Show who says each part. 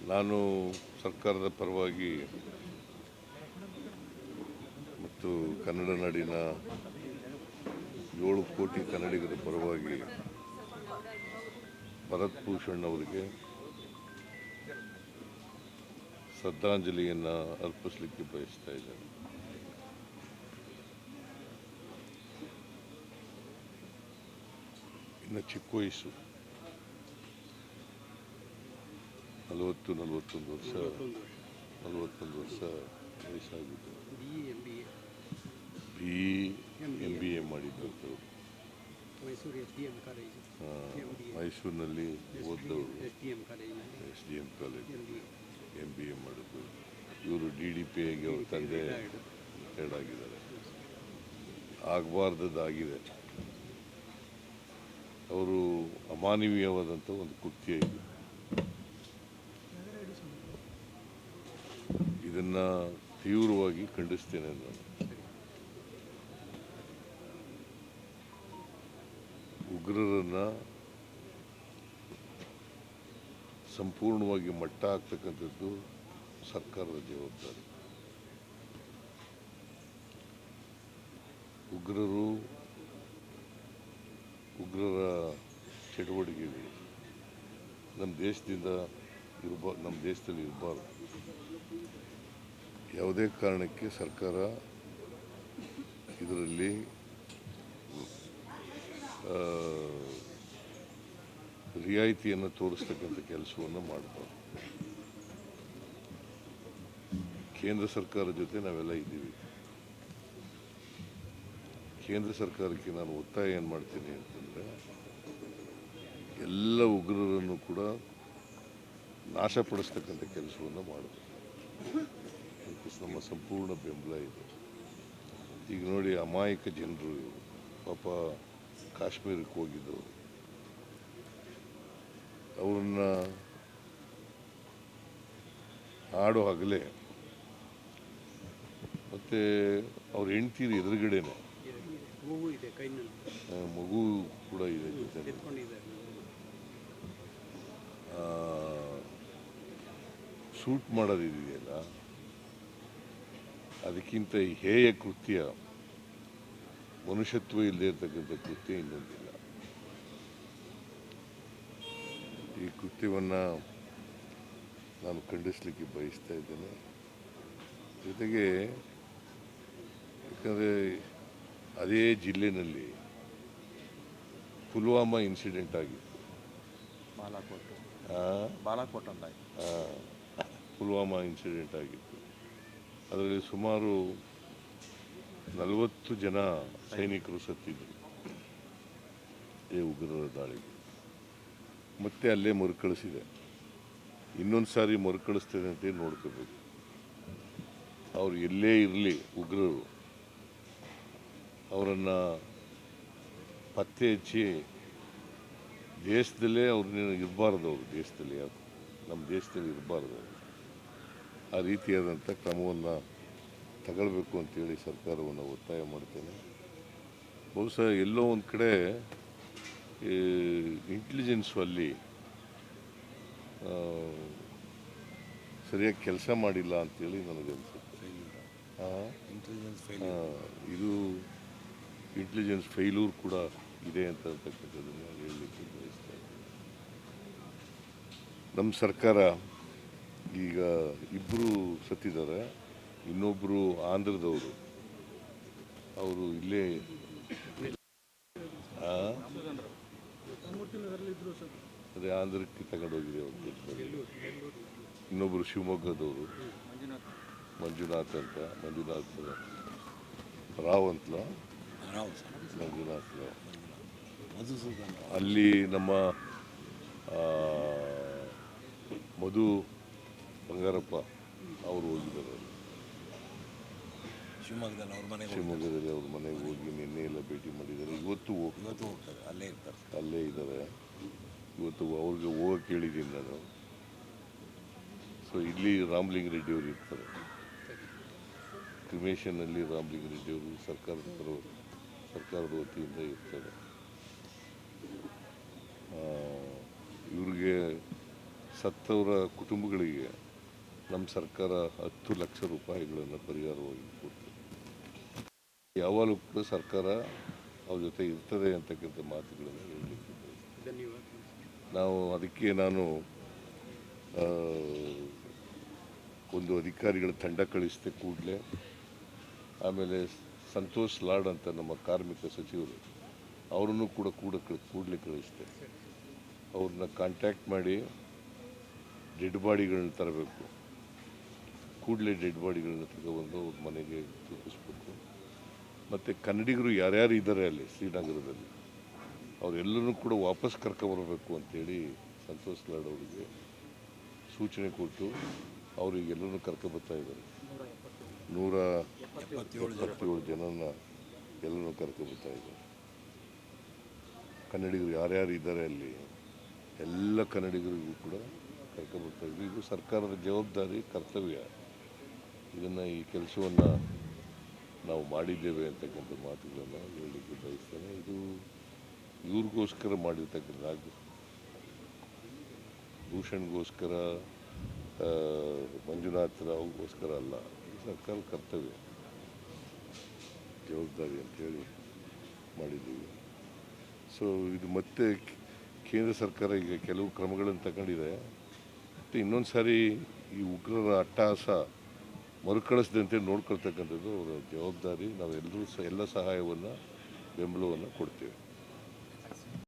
Speaker 1: ನಾನು ಸರ್ಕಾರದ ಪರವಾಗಿ ಮತ್ತು ಕನ್ನಡ ನಾಡಿನ ಏಳು ಕೋಟಿ ಕನ್ನಡಿಗರ ಪರವಾಗಿ ಭರತ್ ಭೂಷಣ್ ಅವರಿಗೆ ಶ್ರದ್ಧಾಂಜಲಿಯನ್ನು ಅರ್ಪಿಸಲಿಕ್ಕೆ ಬಯಸ್ತಾ ಇದ್ದೇನೆ. ಇನ್ನು ಚಿಕ್ಕ ವಯಸ್ಸು. ನಲವತ್ತು ನಲವತ್ತೊಂದು ವರ್ಷ. ನಲವತ್ತೊಂದು ವರ್ಷ ವಯಸ್ಸಾಗಿದ್ದು
Speaker 2: ಬಿ ಎಂ ಬಿ ಎ
Speaker 1: ಮಾಡಿದ್ದು ಮೈಸೂರಿನಲ್ಲಿ ಓದ್ದವರು.
Speaker 2: ಎಸ್ ಡಿ ಎಂ ಕಾಲೇಜಿನಲ್ಲಿ
Speaker 1: S college.
Speaker 2: M B A.
Speaker 1: ಮಾಡಿದ್ದು. ಇವರು ಡಿ ಡಿ ಪಿ ಆಗಿ ಅವ್ರ ತಂದೆ ರಿಟೈರ್ಡ್ ಆಗಿದ್ದಾರೆ. ಆಗಬಾರ್ದದ್ದಾಗಿದೆ. ಅವರು ಅಮಾನವೀಯವಾದಂಥ ಒಂದು ಕೃತ್ಯ ಇದು. ಇದನ್ನು ತೀವ್ರವಾಗಿ ಖಂಡಿಸ್ತೇನೆ ನಾನು ಉಗ್ರರನ್ನು ಸಂಪೂರ್ಣವಾಗಿ ಮಟ್ಟ ಹಾಕ್ತಕ್ಕಂಥದ್ದು ಸರ್ಕಾರದ ಜವಾಬ್ದಾರಿ. ಉಗ್ರರು ಉಗ್ರರ ಚಟುವಟಿಕೆಗಳು ನಮ್ಮ ದೇಶದಿಂದ ಇರ್ಬಾರ್ದು ನಮ್ಮ ದೇಶದಲ್ಲಿ ಇರಬಾರ್ದು. ಯಾವುದೇ ಕಾರಣಕ್ಕೆ ಸರ್ಕಾರ ಇದರಲ್ಲಿ ರಿಯಾಯಿತಿಯನ್ನು ತೋರಿಸ್ತಕ್ಕಂಥ ಕೆಲಸವನ್ನು ಮಾಡಬಾರ್ದು. ಕೇಂದ್ರ ಸರ್ಕಾರದ ಜೊತೆ ನಾವೆಲ್ಲ ಇದ್ದೀವಿ. ಕೇಂದ್ರ ಸರ್ಕಾರಕ್ಕೆ ನಾನು ಒತ್ತಾಯ ಏನು ಮಾಡ್ತೀನಿ ಅಂತಂದರೆ, ಎಲ್ಲ ಉಗ್ರರನ್ನು ಕೂಡ ನಾಶಪಡಿಸ್ತಕ್ಕಂಥ ಕೆಲಸವನ್ನು ಮಾಡಬೇಕು. ನಮ್ಮ ಸಂಪೂರ್ಣ ಬೆಂಬಲ ಇದೆ. ಈಗ ನೋಡಿ ಅಮಾಯಕ ಜನರು ಪಾಪ ಕಾಶ್ಮೀರಕ್ಕೆ ಹೋಗಿದ್ದವರು. ಅವ್ರನ್ನ ಹಾಡು ಹಗಲೇ ಮತ್ತು ಅವ್ರ ಹೆಂಡ್ತೀರಿ ಎದುರುಗಡೆನೆ. ಮಗು ಕೂಡ ಇದೆ ಜೊತೆ ಶೂಟ್ ಮಾಡೋದಿದೆಯಲ್ಲ ಅದಕ್ಕಿಂತ ಹೇಯ ಕೃತ್ಯ ಮನುಷ್ಯತ್ವ ಇಲ್ಲದೆ ಇರತಕ್ಕಂಥ ಕೃತ್ಯ ಇನ್ನೊಂದಿಲ್ಲ. ಈ ಕೃತ್ಯವನ್ನು ನಾನು ಖಂಡಿಸಲಿಕ್ಕೆ ಬಯಸ್ತಾ ಇದ್ದೇನೆ. ಜೊತೆಗೆ ಯಾಕಂದರೆ ಅದೇ ಜಿಲ್ಲೆಯಲ್ಲಿ ಪುಲ್ವಾಮಾ ಇನ್ಸಿಡೆಂಟ್ ಆಗಿತ್ತು.
Speaker 3: ಬಾಲಾಕೋಟ್. ಬಾಲಾಕೋಟ್
Speaker 1: ಪುಲ್ವಾಮಾ ಇನ್ಸಿಡೆಂಟ್ ಆಗಿತ್ತು. ಅದರಲ್ಲಿ ಸುಮಾರು ನಲವತ್ತು ಜನ ಸೈನಿಕರು ಸತ್ತಿದ್ದರು ಈ ಉಗ್ರರ ದಾಳಿಗೆ. ಮತ್ತೆ ಅಲ್ಲೇ ಮರುಕಳಿಸಿದೆ. ಇನ್ನೊಂದು ಸಾರಿ ಮರುಕಳಿಸ್ತೇನೆ ಅಂತ ನೋಡ್ಕೋಬೇಕು. ಅವರು ಎಲ್ಲೇ ಇರಲಿ ಉಗ್ರರು. ಅವರನ್ನು ಪತ್ತೆ ಹಚ್ಚಿ ದೇಶದಲ್ಲೇ ಅವ್ರನ್ನ ಇರಬಾರ್ದು ಅವರು ದೇಶದಲ್ಲಿ ಯಾರು. ನಮ್ಮ ದೇಶದಲ್ಲಿ ಇರಬಾರ್ದು ಅವರು. ಆ ರೀತಿಯಾದಂಥ ಕ್ರಮವನ್ನು ತಗೊಳ್ಬೇಕು ಅಂತೇಳಿ ಸರ್ಕಾರವನ್ನು ಒತ್ತಾಯ ಮಾಡ್ತೇನೆ. ಬಹುಶಃ ಎಲ್ಲೋ ಒಂದು ಕಡೆ ಇಂಟೆಲಿಜೆನ್ಸು ಅಲ್ಲಿ ಸರಿಯಾಗಿ ಕೆಲಸ ಮಾಡಿಲ್ಲ ಅಂತೇಳಿ ನನಗನ್ಸುತ್ತೆ ಅನಿಸುತ್ತೆ. ಇದು ಇಂಟೆಲಿಜೆನ್ಸ್ ಫೇಲ್ಯೂರ್ ಕೂಡ ಇದೆ ಅಂತ ಅಂತಕ್ಕಂಥದ್ದನ್ನು ಹೇಳಲಿಕ್ಕೆ ಬಯಸ್ತಾ ಇದ್ದೀನಿ. ನಮ್ಮ ಸರ್ಕಾರ ಈಗ ಇಬ್ಬರು ಸತ್ತಿದ್ದಾರೆ. ಇನ್ನೊಬ್ಬರು ಆಂಧ್ರದವರು. ಅವರು ಇಲ್ಲೇ? ಅದೇ ಆಂಧ್ರಕ್ಕೆ ತಗೊಂಡೋಗಿದೆ ಅವ್ರು ಇನ್ನೊಬ್ಬರು ಶಿವಮೊಗ್ಗದವರು. ಮಂಜುನಾಥ್ ಅಂತ, ಮಂಜುನಾಥ್ ರಾವ್ ಅಂತಲ ಮಂಜುನಾಥ್ ಅಲ್ಲಿ ನಮ್ಮ ಮಧು ಬಂಗಾರಪ್ಪ ಅವರು ಹೋಗಿದ್ದಾರೆ.
Speaker 3: ಶಿವಮೊಗ್ಗದಲ್ಲಿ ಅವ್ರ ಮನೆಗೆ ಹೋಗ್ತಾರೆ.
Speaker 1: ಶಿವಮೊಗ್ಗದಲ್ಲಿ ಅವ್ರ ಮನೆಗೆ ಹೋಗಿ ನಿನ್ನೆ ಎಲ್ಲ ಭೇಟಿ ಮಾಡಿದ್ದಾರೆ. ಇವತ್ತು ಹೋಗ್ತಾರೆ.
Speaker 3: ಇವತ್ತು ಹೋಗ್ತಾರೆ. ಅಲ್ಲೇ ಇರ್ತಾರೆ.
Speaker 1: ಅಲ್ಲೇ ಇದ್ದಾರೆ. ಇವತ್ತು ಅವ್ರಿಗೆ ಹೋಗಕ್ಕೆ ಹೇಳಿದ್ದೀನಿ ನಾನು. ಸೊ ಇಲ್ಲಿ ರಾಮಲಿಂಗ ರೆಡ್ಡಿ ಅವರು ಇರ್ತಾರೆ. ಕ್ರಿಮೇಷನಲ್ಲಿ ರಾಮಲಿಂಗ ರೆಡ್ಡಿ ಅವರು ಸರ್ಕಾರದ ಪರ ಸರ್ಕಾರದ ವತಿಯಿಂದ ಇರ್ತಾರೆ. ಇವ್ರಿಗೆ ಸತ್ತವರ ಕುಟುಂಬಗಳಿಗೆ ನಮ್ಮ ಸರ್ಕಾರ ಹತ್ತು ಲಕ್ಷ ರೂಪಾಯಿಗಳನ್ನು ಪರಿಹಾರವಾಗಿ ಕೊಡ್ತದೆ. ಯಾವಾಗಲೂ ಕೂಡ ಸರ್ಕಾರ ಅವ್ರ ಜೊತೆ ಇರ್ತದೆ ಅಂತಕ್ಕಂಥ ಮಾತುಗಳನ್ನು ಹೇಳಲಿಕ್ಕೆ ನಾವು ಅದಕ್ಕೆ ನಾನು ಒಂದು ಅಧಿಕಾರಿಗಳ ತಂಡ ಕಳಿಸಿದೆ ಕೂಡಲೇ, ಆಮೇಲೆ ಸಂತೋಷ್ ಲಾಡ್ ಅಂತ ನಮ್ಮ ಕಾರ್ಮಿಕ ಸಚಿವರು, ಅವರನ್ನು ಕೂಡ ಕೂಡ ಕೂಡಲೇ ಕಳಿಸಿದೆ. ಅವ್ರನ್ನ ಕಾಂಟ್ಯಾಕ್ಟ್ ಮಾಡಿ ಡೆಡ್ ಬಾಡಿಗಳನ್ನ ತರಬೇಕು. ಕೂಡಲೇ ಡೆಡ್ ಬಾಡಿಗಳನ್ನ ತಗೊಬಂದು ಅವ್ರ ಮನೆಗೆ ತಲುಪಿಸ್ಬೇಕು ಮತ್ತು ಕನ್ನಡಿಗರು ಯಾರ್ಯಾರು ಇದ್ದಾರೆ ಅಲ್ಲಿ ಶ್ರೀನಗರದಲ್ಲಿ ಅವರೆಲ್ಲರೂ ಕೂಡ ವಾಪಸ್ ಕರ್ಕೊಬರಬೇಕು ಅಂತೇಳಿ ಸಂತೋಷ್ ಲಾಡ್ ಅವರಿಗೆ ಸೂಚನೆ ಕೊಟ್ಟು ಅವರಿಗೆಲ್ಲರೂ ಕರ್ಕೊಬರ್ತಾ ಇದ್ದಾರೆ. ನೂರ
Speaker 3: ಎಪ್ಪತ್ತೇಳು ಜನ
Speaker 1: ಎಪ್ಪತ್ತೇಳು ಜನನ ಎಲ್ಲರೂ ಕರ್ಕೊಬರ್ತಾ ಇದ್ದಾರೆ. ಕನ್ನಡಿಗರು ಯಾರ್ಯಾರು ಇದ್ದಾರೆ ಅಲ್ಲಿ, ಎಲ್ಲ ಕನ್ನಡಿಗರಿಗೂ ಕೂಡ ಕರ್ಕೊಬರ್ತಾ ಇದ್ವಿ ಇದು ಸರ್ಕಾರದ ಜವಾಬ್ದಾರಿ, ಕರ್ತವ್ಯ. ಇದನ್ನು ಈ ಕೆಲಸವನ್ನು ನಾವು ಮಾಡಿದ್ದೇವೆ ಅಂತಕ್ಕಂಥ ಮಾತುಗಳನ್ನು ಹೇಳಲಿಕ್ಕೆ ಬಯಸ್ತೇನೆ. ಇದು ಇವ್ರಿಗೋಸ್ಕರ ಮಾಡಿರ್ತಕ್ಕಂಥ ಭೂಷಣ್ಗೋಸ್ಕರ ಮಂಜುನಾಥ ಮಂಜುನಾಥ್ ರಾವ್ಗೋಸ್ಕರ ಅಲ್ಲ ಸರ್ಕಾರ ಕರ್ತವ್ಯ. ಜವಾಬ್ದಾರಿ ಅಂತೇಳಿ ಮಾಡಿದ್ದೀವಿ. ಸೊ ಇದು ಮತ್ತೆ ಕೇಂದ್ರ ಸರ್ಕಾರ ಈಗ ಕೆಲವು ಕ್ರಮಗಳನ್ನು ತಗೊಂಡಿದೆ. ಮತ್ತು ಇನ್ನೊಂದು ಸಾರಿ ಈ ಉಗ್ರರ ಅಟ್ಟಹಾಸ ಮರುಕಳಿಸದಂತೆ ನೋಡ್ಕೊಳ್ತಕ್ಕಂಥದ್ದು ಅವರ ಜವಾಬ್ದಾರಿ. ನಾವೆಲ್ಲರೂ ಸಹ ಎಲ್ಲ ಸಹಾಯವನ್ನು ಬೆಂಬಲವನ್ನು ಕೊಡ್ತೇವೆ.